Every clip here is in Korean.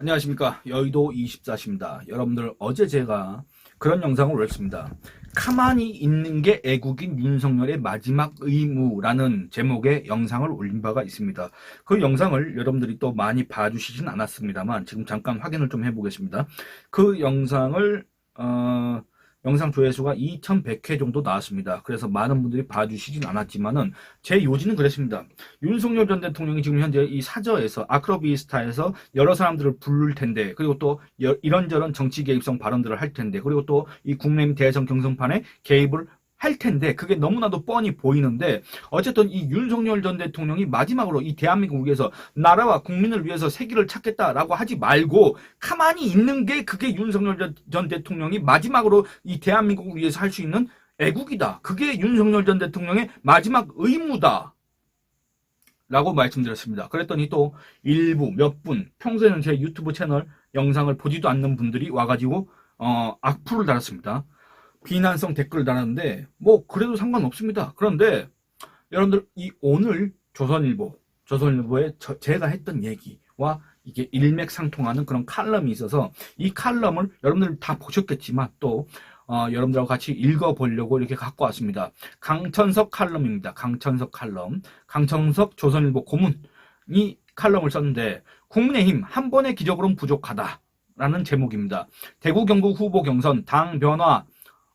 안녕하십니까 여의도 24시입니다. 여러분들 어제 제가 그런 영상을 올렸습니다. 가만히 있는 게 애국인 윤석열의 마지막 의무라는 제목의 영상을 올린 바가 있습니다. 그 영상을 여러분들이 또 많이 봐주시진 않았습니다만 지금 잠깐 확인을 좀 해보겠습니다. 그 영상을 어, 영상 조회수가 2100회 정도 나왔습니다. 그래서 많은 분들이 봐주시진 않았지만은 제 요지는 그랬습니다. 윤석열 전 대통령이 지금 현재 이 사저에서 아크로비스타에서 여러 사람들을 부를 텐데 그리고 또 여- 이런저런 정치 개입성 발언들을 할 텐데 그리고 또 이 국내민 대선 경선판에 개입을 할 텐데 그게 너무나도 뻔히 보이는데 어쨌든 이 윤석열 전 대통령이 마지막으로 이 대한민국 위해서 나라와 국민을 위해서 세기를 찾겠다라고 하지 말고 가만히 있는 게 그게 윤석열 전- 전 대통령이 마지막으로 이 대한민국을 위해서 할 수 있는 애국이다. 그게 윤석열 전 대통령의 마지막 의무다. 라고 말씀드렸습니다. 그랬더니 또 일부 몇 분, 평소에는 제 유튜브 채널 영상을 보지도 않는 분들이 와가지고, 어, 악플을 달았습니다. 비난성 댓글을 달았는데, 뭐, 그래도 상관없습니다. 그런데, 여러분들, 이 오늘 조선일보, 조선일보에 저- 제가 했던 얘기와 이게 일맥상통하는 그런 칼럼이 있어서, 이 칼럼을 여러분들 다 보셨겠지만, 또, 어, 여러분들하고 같이 읽어보려고 이렇게 갖고 왔습니다. 강천석 칼럼입니다. 강천석 칼럼. 강천석 조선일보 고문이 칼럼을 썼는데 국민의힘 한 번의 기적으로는 부족하다라는 제목입니다. 대구 경북 후보 경선 당 변화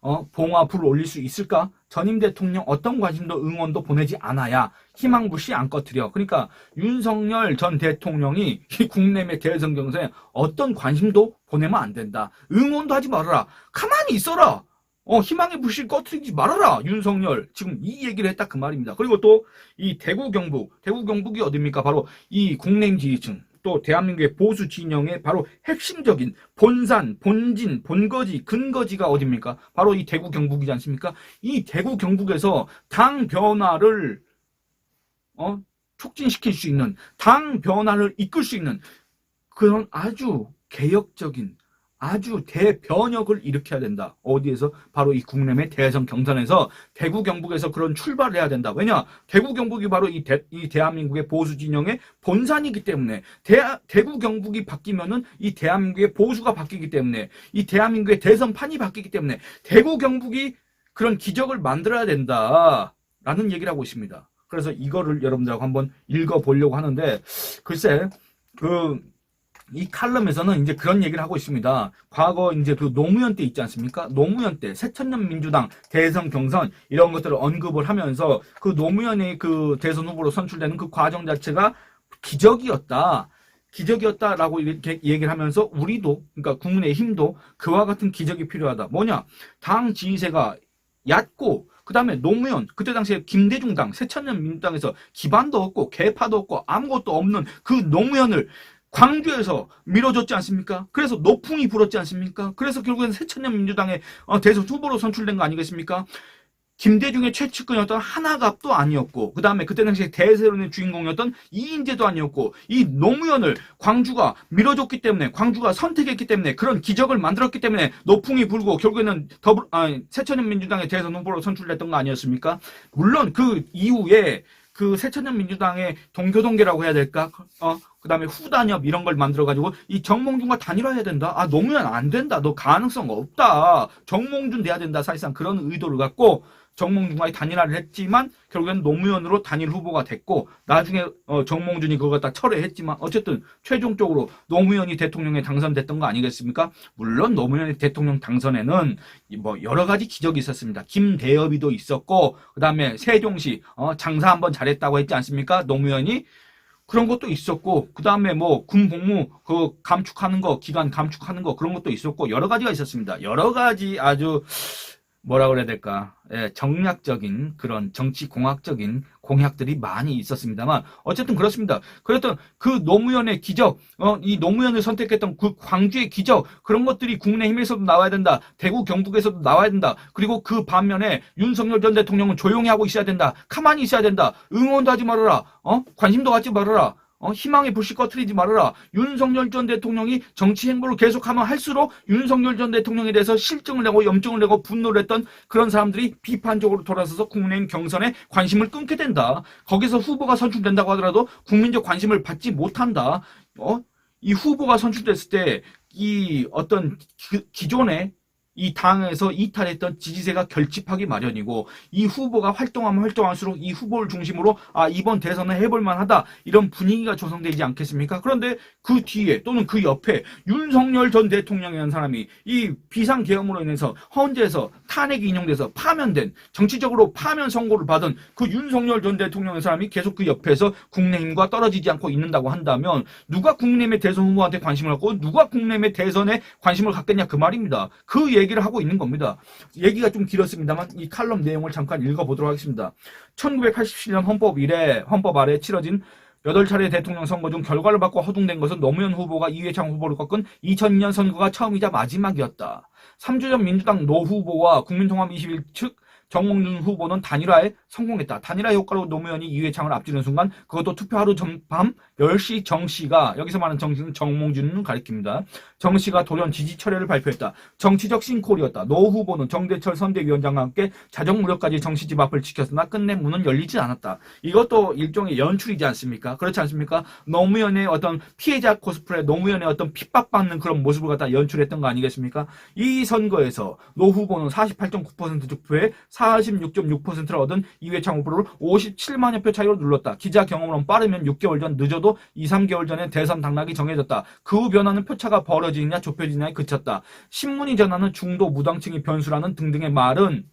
어, 봉화 불을 올릴 수 있을까? 전임 대통령 어떤 관심도 응원도 보내지 않아야 희망불씨 안 꺼트려. 그러니까 윤석열 전 대통령이 이 국내의 대선 경선에 어떤 관심도 보내면 안 된다. 응원도 하지 말아라. 가만히 있어라. 어, 희망의 불씨를 꺼트리지 말아라. 윤석열. 지금 이 얘기를 했다 그 말입니다. 그리고 또 이 대구 경북, 대구 경북이 어딥니까? 바로 이 국내임 지지층, 또 대한민국의 보수 진영의 바로 핵심적인 본산, 본진, 본거지, 근거지가 어딥니까? 바로 이 대구 경북이지 않습니까? 이 대구 경북에서 당 변화를 어, 촉진시킬 수 있는, 당 변화를 이끌 수 있는 그런 아주 개혁적인 아주 대변혁을 일으켜야 된다. 어디에서? 바로 이 국내의 대선 경선에서 대구 경북에서 그런 출발을 해야 된다. 왜냐? 대구 경북이 바로 이, 대, 이 대한민국의 보수 진영의 본산이기 때문에 대, 대구 경북이 바뀌면은 이 대한민국의 보수가 바뀌기 때문에 이 대한민국의 대선판이 바뀌기 때문에 대구 경북이 그런 기적을 만들어야 된다라는 얘기를 하고 있습니다. 그래서 이거를 여러분들하고 한번 읽어보려고 하는데 글쎄 그 이 칼럼에서는 이제 그런 얘기를 하고 있습니다. 과거 이제 그 노무현 때 있지 않습니까? 노무현 때 새천년 민주당 대선 경선 이런 것들을 언급을 하면서 그 노무현의 그 대선 후보로 선출되는 그 과정 자체가 기적이었다. 기적이었다라고 이렇게 얘기를 하면서 우리도 그러니까 국민의 힘도 그와 같은 기적이 필요하다. 뭐냐? 당 지지세가 얕고 그다음에 노무현 그때 당시에 김대중 당 새천년 민주당에서 기반도 없고 개파도 없고 아무것도 없는 그 노무현을 광주에서 밀어줬지 않습니까? 그래서 노풍이 불었지 않습니까? 그래서 결국엔 새천년 민주당의 어, 대선 후보로 선출된 거 아니겠습니까? 김대중의 최측근이었던 하나갑도 아니었고 그 다음에 그때 당시에 대세론의 주인공이었던 이인재도 아니었고 이 노무현을 광주가 밀어줬기 때문에 광주가 선택했기 때문에 그런 기적을 만들었기 때문에 노풍이 불고 결국에는 더불 아, 새천년 민주당의 대선 후보로 선출됐던 거 아니었습니까? 물론 그 이후에 그 새천년 민주당의 동교동계라고 해야 될까? 어, 그 다음에 후단협 이런 걸 만들어가지고 이 정몽준과 단일화해야 된다. 아, 노무현 안 된다. 너 가능성 없다. 정몽준 돼야 된다. 사실상 그런 의도를 갖고 정몽준과의 단일화를 했지만 결국엔 노무현으로 단일 후보가 됐고 나중에 어, 정몽준이 그걸 갖다 철회했지만 어쨌든 최종적으로 노무현이 대통령에 당선됐던 거 아니겠습니까? 물론 노무현이 대통령 당선에는 이뭐 여러 가지 기적이 있었습니다. 김대엽이도 있었고 그다음에 세종시 어, 장사 한번 잘했다고 했지 않습니까? 노무현이 그런 것도 있었고 그다음에 뭐 군복무 그 감축하는 거 기간 감축하는 거 그런 것도 있었고 여러 가지가 있었습니다. 여러 가지 아주 뭐라 그래야 될까? 예, 정략적인 그런 정치 공학적인 공약들이 많이 있었습니다만 어쨌든 그렇습니다. 그랬던 그 노무현의 기적, 어, 이 노무현을 선택했던 그 광주의 기적 그런 것들이 국민의힘에서도 나와야 된다. 대구 경북에서도 나와야 된다. 그리고 그 반면에 윤석열 전 대통령은 조용히 하고 있어야 된다. 가만히 있어야 된다. 응원도 하지 말아라. 어? 관심도 갖지 말아라. 어, 희망의 불씨 꺼트리지 말아라. 윤석열 전 대통령이 정치 행보를 계속하면 할수록 윤석열 전 대통령에 대해서 실증을 내고 염증을 내고 분노를 했던 그런 사람들이 비판적으로 돌아서서 국민의힘 경선에 관심을 끊게 된다. 거기서 후보가 선출된다고 하더라도 국민적 관심을 받지 못한다. 어? 이 후보가 선출됐을 때 이 어떤 기, 기존의 이 당에서 이탈했던 지지세가 결집하기 마련이고 이 후보가 활동하면 활동할수록 이 후보를 중심으로 아 이번 대선은 해볼 만 하다 이런 분위기가 조성되지 않겠습니까? 그런데 그 뒤에 또는 그 옆에 윤석열 전 대통령이라는 사람이 이 비상계엄으로 인해서 헌재에서 탄핵이 인용돼서 파면된 정치적으로 파면 선고를 받은 그 윤석열 전 대통령의 사람이 계속 그 옆에서 국내힘과 떨어지지 않고 있는다고 한다면 누가 국내힘의 대선 후보한테 관심을 갖고 누가 국내힘의 대선에 관심을 갖겠냐 그 말입니다. 그 얘기 를 하고 있는 겁니다. 얘기가 좀 길었습니다만 이 칼럼 내용을 잠깐 읽어보도록 하겠습니다. 1987년 헌법 이래 헌법 아래 치러진 8차례 대통령 선거 중 결과를 받고 허둥댄 것은 노무현 후보가 이회창 후보를 꺾은 2002년 선거가 처음이자 마지막이었다. 3주 전 민주당 노 후보와 국민통합 21 측 정몽준 후보는 단일화에 성공했다. 단일화 효과로 노무현이 이회창을 앞지르는 순간 그것도 투표 하루 전밤 10시 정 씨가 여기서 말하는 정 씨는 정몽준을 가리킵니다. 정 씨가 돌연 지지 철회를 발표했다. 정치적 싱콜이었다. 노 후보는 정대철 선대위원장과 함께 자정 무렵까지 정씨 집 앞을 지켰으나 끝내 문은 열리지 않았다. 이것도 일종의 연출이지 않습니까? 그렇지 않습니까? 노무현의 어떤 피해자 코스프레, 노무현의 어떤 핍박받는 그런 모습을 갖다 연출했던 거 아니겠습니까? 이 선거에서 노 후보는 48.9% 득표에 46.6%를 얻은 이회창 후보를 57만여 표 차이로 눌렀다. 기자 경험으로는 빠르면 6개월 전, 늦어도 2, 3개월 전에 대선 당락이 정해졌다. 그 후 변화는 표차가 벌어지느냐 좁혀지느냐에 그쳤다. 신문이 전하는 중도 무당층이 변수라는 등등의 말은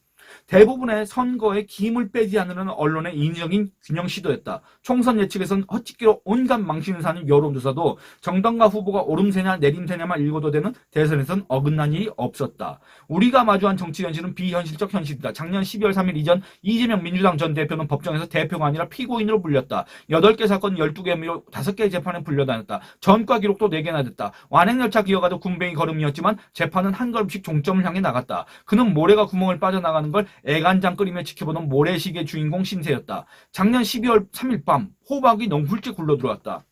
대부분의 선거에 기임을 빼지 않으려는 언론의 인위적인 균형 시도였다. 총선 예측에선 헛짓기로 온갖 망신을 사는 여론조사도 정당과 후보가 오름세냐 내림세냐만 읽어도 되는 대선에선 어긋난 일이 없었다. 우리가 마주한 정치 현실은 비현실적 현실이다. 작년 12월 3일 이전 이재명 민주당 전 대표는 법정에서 대표가 아니라 피고인으로 불렸다. 8개 사건 12개 혐의로 5개의 재판에 불려다녔다. 전과 기록도 4개나 됐다. 완행열차 기어가도 군뱅이 걸음이었지만 재판은 한 걸음씩 종점을 향해 나갔다. 그는 모래가 구멍을 빠져나가는 걸 애간장 끓이며 지켜보던 모래시계 주인공 신세였다. 작년 12월 3일 밤 호박이 훌쩍 굴러 들어왔다.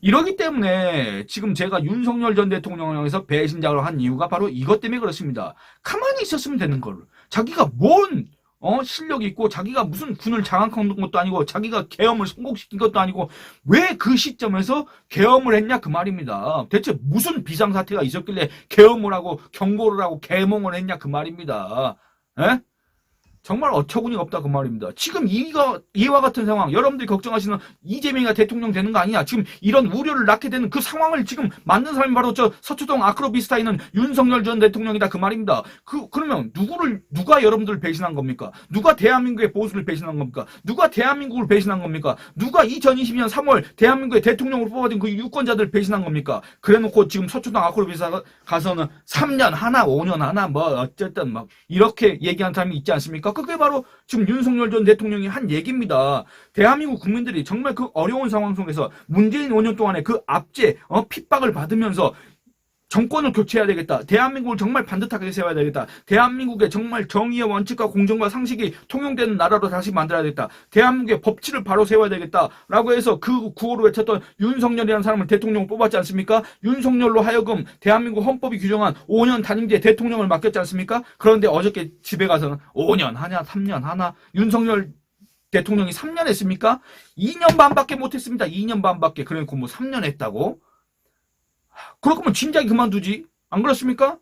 이러기 때문에 지금 제가 윤석열 전 대통령을 향해서 배신작을 한 이유가 바로 이것 때문에 그렇습니다. 가만히 있었으면 되는 걸. 자기가 뭔 어, 실력이 있고 자기가 무슨 군을 장악한 것도 아니고 자기가 계엄을 성공시킨 것도 아니고 왜 그 시점에서 계엄을 했냐 그 말입니다. 대체 무슨 비상사태가 있었길래 계엄을 하고 경고를 하고 계몽을 했냐 그 말입니다. 에? 정말 어처구니가 없다 그 말입니다. 지금 이가 이와 같은 상황, 여러분들이 걱정하시는 이재명이가 대통령 되는 거 아니냐? 지금 이런 우려를 낳게 되는 그 상황을 지금 만든 사람이 바로 저 서초동 아크로비스타에 있는 윤석열 전 대통령이다 그 말입니다. 그 그러면 누구를 누가 여러분들 배신한 겁니까? 누가 대한민국의 보수를 배신한 겁니까? 누가 대한민국을 배신한 겁니까? 누가 2022년 3월 대한민국의 대통령으로 뽑아진 그 유권자들 배신한 겁니까? 그래 놓고 지금 서초동 아크로비스타 가서는 3년 하나, 5년 하나, 뭐 어쨌든 막 이렇게 얘기한 사람이 있지 않습니까? 그게 바로 지금 윤석열 전 대통령이 한 얘기입니다. 대한민국 국민들이 정말 그 어려운 상황 속에서 문재인 5년 동안에 그 압제, 어, 핍박을 받으면서 정권을 교체해야 되겠다. 대한민국을 정말 반듯하게 세워야 되겠다. 대한민국의 정말 정의의 원칙과 공정과 상식이 통용되는 나라로 다시 만들어야겠다. 대한민국의 법치를 바로 세워야 되겠다. 라고 해서 그 구호를 외쳤던 윤석열이라는 사람을 대통령 뽑았지 않습니까? 윤석열로 하여금 대한민국 헌법이 규정한 5년 단임제 대통령을 맡겼지 않습니까? 그런데 어저께 집에 가서는 5년 하냐, 3년 하나, 윤석열 대통령이 3년 했습니까? 2년 반밖에 못 했습니다. 2년 반밖에. 그러니까 뭐 3년 했다고? 그럴 거면 진작에 그만두지. 안 그렇습니까?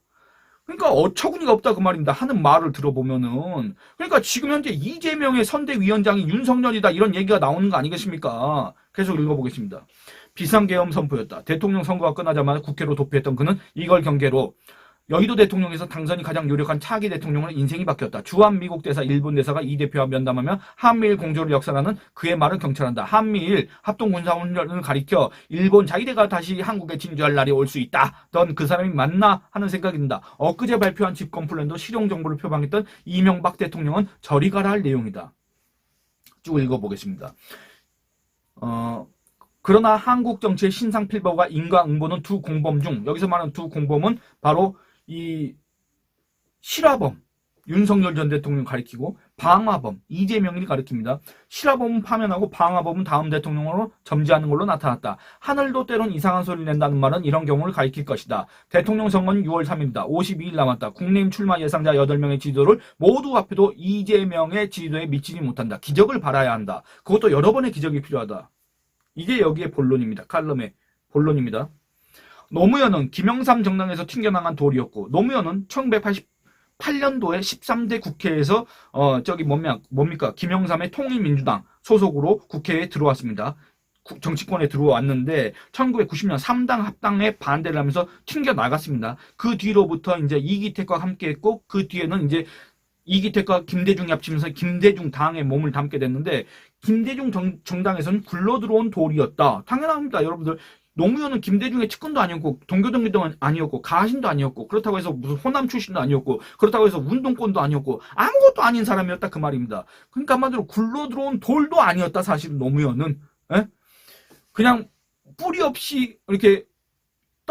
그러니까 어처구니가 없다 그 말입니다. 하는 말을 들어보면은 그러니까 지금 현재 이재명의 선대위원장이 윤석열이다 이런 얘기가 나오는 거 아니겠습니까? 계속 읽어보겠습니다. 비상계엄 선포였다. 대통령 선거가 끝나자마자 국회로 도피했던 그는 이걸 경계로 여의도 대통령에서 당선이 가장 유력한 차기 대통령으로 인생이 바뀌었다. 주한 미국 대사, 일본 대사가 이 대표와 면담하며 한미일 공조를 역사하는 그의 말을 경찰한다. 한미일 합동군사훈련을 가리켜 일본 자위대가 다시 한국에 진주할 날이 올 수 있다. 넌그 사람이 맞나 하는 생각이 든다. 엊그제 발표한 집권 플랜도 실용 정보를 표방했던 이명박 대통령은 저리 가라 할 내용이다. 쭉 읽어보겠습니다. 어, 그러나 한국 정치의 신상필버가 인과응보는 두 공범 중 여기서 말하는 두 공범은 바로 이 실화범 윤석열 전 대통령 가리키고 방화범 이재명이 가리킵니다. 실화범은 파면하고 방화범은 다음 대통령으로 점지하는 걸로 나타났다. 하늘도 때론 이상한 소리를 낸다는 말은 이런 경우를 가리킬 것이다. 대통령 선거는 6월 3일이다. 52일 남았다. 국내임 출마 예상자 8명의 지지도를 모두 합해도 이재명의 지지도에 미치지 못한다. 기적을 바라야 한다. 그것도 여러 번의 기적이 필요하다. 이게 여기에 본론입니다. 칼럼의 본론입니다. 노무현은 김영삼 정당에서 튕겨나간 돌이었고 노무현은 1988년도에 13대 국회에서 어 저기 뭡니까, 뭡니까 김영삼의 통일민주당 소속으로 국회에 들어왔습니다. 구- 정치권에 들어왔는데 1990년 3당 합당에 반대를 하면서 튕겨 나갔습니다. 그 뒤로부터 이제 이기택과 함께했고 그 뒤에는 이제 이기택과 김대중이 합치면서 김대중 당에 몸을 담게 됐는데 김대중 정, 정당에서는 굴러 들어온 돌이었다. 당연합니다, 여러분들. 노무현은 김대중의 측근도 아니었고 동교동기도 아니었고 가신도 아니었고 그렇다고 해서 무슨 호남 출신도 아니었고 그렇다고 해서 운동권도 아니었고 아무것도 아닌 사람이었다 그 말입니다. 그러니까 한마디로 굴러 들어온 돌도 아니었다 사실 노무현은 예? 그냥 뿌리 없이 이렇게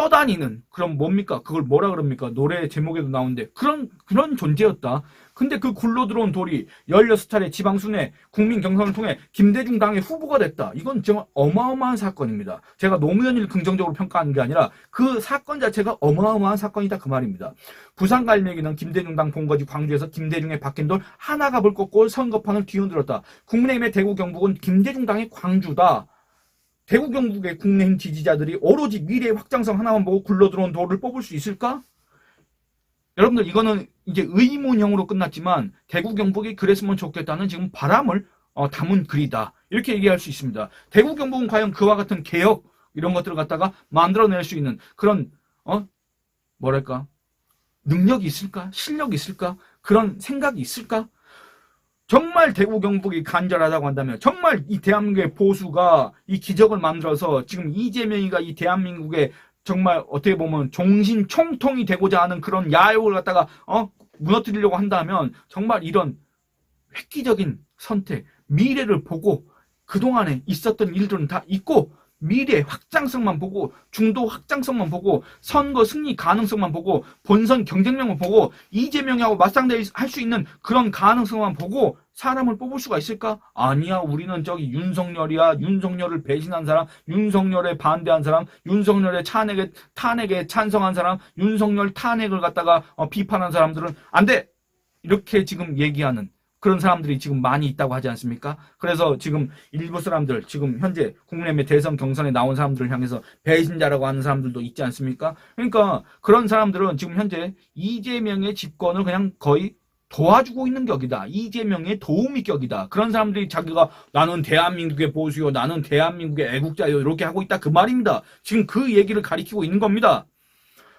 떠다니는 그런 뭡니까 그걸 뭐라 그럽니까 노래 제목에도 나오는데 그런 그런 존재였다. 근데 그 굴러 들어온 돌이 16차례 지방순회 국민 경선을 통해 김대중 당의 후보가 됐다. 이건 정말 어마어마한 사건입니다. 제가 노무현을 긍정적으로 평가하는 게 아니라 그 사건 자체가 어마어마한 사건이다 그 말입니다. 부산 갈매기는 김대중 당 본거지 광주에서 김대중의 박힌 돌 하나가 불 꺾고 선거판을 뒤흔들었다. 국민의힘의 대구 경북은 김대중 당의 광주다. 대구 경북의 국내힘 지지자들이 오로지 미래의 확장성 하나만 보고 굴러들어온 돌을 뽑을 수 있을까? 여러분들 이거는 이제 의문형으로 끝났지만 대구 경북이 그랬으면 좋겠다는 지금 바람을 어, 담은 글이다. 이렇게 얘기할 수 있습니다. 대구 경북은 과연 그와 같은 개혁 이런 것들을 갖다가 만들어낼 수 있는 그런 어 뭐랄까 능력이 있을까? 실력이 있을까? 그런 생각이 있을까? 정말 대구 경북이 간절하다고 한다면 정말 이 대한민국의 보수가 이 기적을 만들어서 지금 이재명이가 이 대한민국의 정말 어떻게 보면 종신 총통이 되고자 하는 그런 야욕을 갖다가 어? 무너뜨리려고 한다면 정말 이런 획기적인 선택, 미래를 보고 그동안에 있었던 일들은 다 잊고 미래 확장성만 보고 중도 확장성만 보고 선거 승리 가능성만 보고 본선 경쟁력만 보고 이재명하고 맞상대할 수 있는 그런 가능성만 보고 사람을 뽑을 수가 있을까? 아니야. 우리는 저기 윤석열이야. 윤석열을 배신한 사람, 윤석열에 반대한 사람, 윤석열의 탄핵에 탄핵에 찬성한 사람, 윤석열 탄핵을 갖다가 어, 비판한 사람들은 안 돼. 이렇게 지금 얘기하는 그런 사람들이 지금 많이 있다고 하지 않습니까? 그래서 지금 일부 사람들, 지금 현재 국민의힘의 대선 경선에 나온 사람들을 향해서 배신자라고 하는 사람들도 있지 않습니까? 그러니까 그런 사람들은 지금 현재 이재명의 집권을 그냥 거의 도와주고 있는 격이다. 이재명의 도우미 격이다. 그런 사람들이 자기가 나는 대한민국의 보수요, 나는 대한민국의 애국자요, 이렇게 하고 있다. 그 말입니다. 지금 그 얘기를 가리키고 있는 겁니다.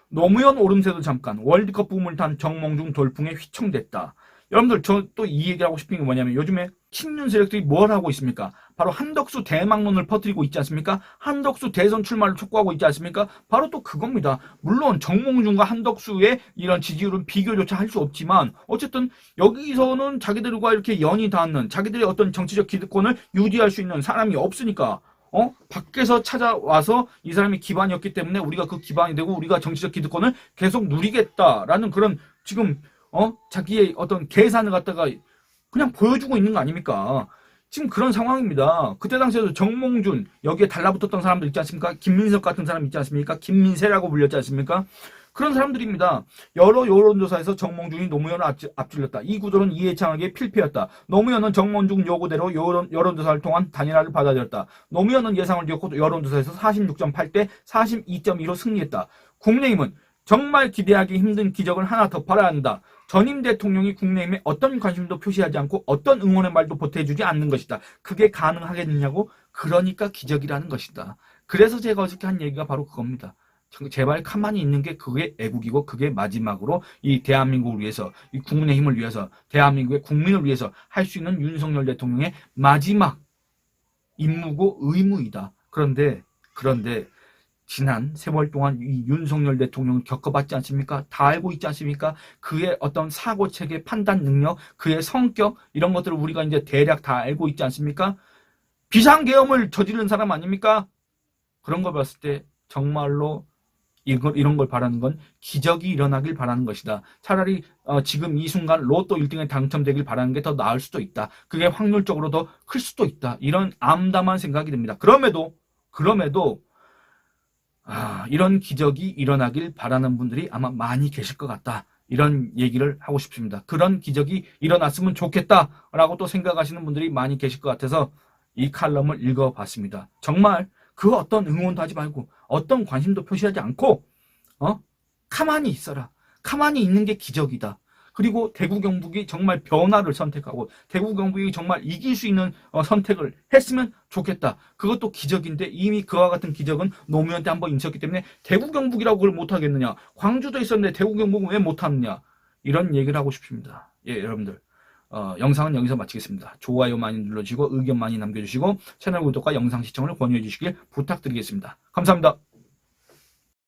노무현 오름세도 잠깐 월드컵 붐을 탄 정몽중 돌풍에 휘청됐다. 여러분들 저 또 이 얘기를 하고 싶은 게 뭐냐면 요즘에 친윤 세력들이 뭘 하고 있습니까? 바로 한덕수 대망론을 퍼뜨리고 있지 않습니까? 한덕수 대선 출마를 촉구하고 있지 않습니까? 바로 또 그겁니다. 물론 정몽준과 한덕수의 이런 지지율은 비교조차 할 수 없지만 어쨌든 여기서는 자기들과 이렇게 연이 닿는 자기들의 어떤 정치적 기득권을 유지할 수 있는 사람이 없으니까 어? 밖에서 찾아와서 이 사람이 기반이었기 때문에 우리가 그 기반이 되고 우리가 정치적 기득권을 계속 누리겠다라는 그런 지금 어? 자기의 어떤 계산을 갖다가 그냥 보여주고 있는 거 아닙니까? 지금 그런 상황입니다. 그때 당시에도 정몽준, 여기에 달라붙었던 사람들 있지 않습니까? 김민석 같은 사람 있지 않습니까? 김민세라고 불렸지 않습니까? 그런 사람들입니다. 여러 여론조사에서 정몽준이 노무현을 앞질렀다. 이 구도는 이해창에게 필패였다. 노무현은 정몽준 요구대로 여론, 여론조사를 통한 단일화를 받아들였다. 노무현은 예상을 뒤엎고 여론조사에서 46.8 대 42.2로 승리했다. 국민의힘은 정말 기대하기 힘든 기적을 하나 더 벌어야 한다. 전임 대통령이 국내임에 어떤 관심도 표시하지 않고 어떤 응원의 말도 보태주지 않는 것이다. 그게 가능하겠느냐고? 그러니까 기적이라는 것이다. 그래서 제가 어저께 한 얘기가 바로 그겁니다. 정- 제발 가만히 있는 게 그게 애국이고 그게 마지막으로 이 대한민국을 위해서 이 국민의 힘을 위해서 대한민국의 국민을 위해서 할 수 있는 윤석열 대통령의 마지막 임무고 의무이다. 그런데 그런데 지난 세월 동안 이 윤석열 대통령을 겪어봤지 않습니까? 다 알고 있지 않습니까? 그의 어떤 사고 체계, 판단 능력, 그의 성격 이런 것들을 우리가 이제 대략 다 알고 있지 않습니까? 비상계엄을 저지른 사람 아닙니까? 그런 걸 봤을 때 정말로 이걸, 이런 걸 바라는 건 기적이 일어나길 바라는 것이다. 차라리 어, 지금 이 순간 로또 1등에 당첨되길 바라는 게 더 나을 수도 있다. 그게 확률적으로 더 클 수도 있다. 이런 암담한 생각이 듭니다. 그럼에도 그럼에도 아, 이런 기적이 일어나길 바라는 분들이 아마 많이 계실 것 같다. 이런 얘기를 하고 싶습니다. 그런 기적이 일어났으면 좋겠다라고 또 생각하시는 분들이 많이 계실 것 같아서 이 칼럼을 읽어봤습니다. 정말 그 어떤 응원도 하지 말고 어떤 관심도 표시하지 않고 어 가만히 있어라. 가만히 있는 게 기적이다. 그리고 대구 경북이 정말 변화를 선택하고 대구 경북이 정말 이길 수 있는 어, 선택을 했으면 좋겠다. 그것도 기적인데 이미 그와 같은 기적은 노무현 때 한번 있었기 때문에 대구 경북이라고 그걸 못하겠느냐. 광주도 있었는데 대구 경북은 왜 못하느냐. 이런 얘기를 하고 싶습니다. 예, 여러분들. 어, 영상은 여기서 마치겠습니다. 좋아요 많이 눌러주시고 의견 많이 남겨주시고 채널 구독과 영상 시청을 권유해 주시길 부탁드리겠습니다. 감사합니다.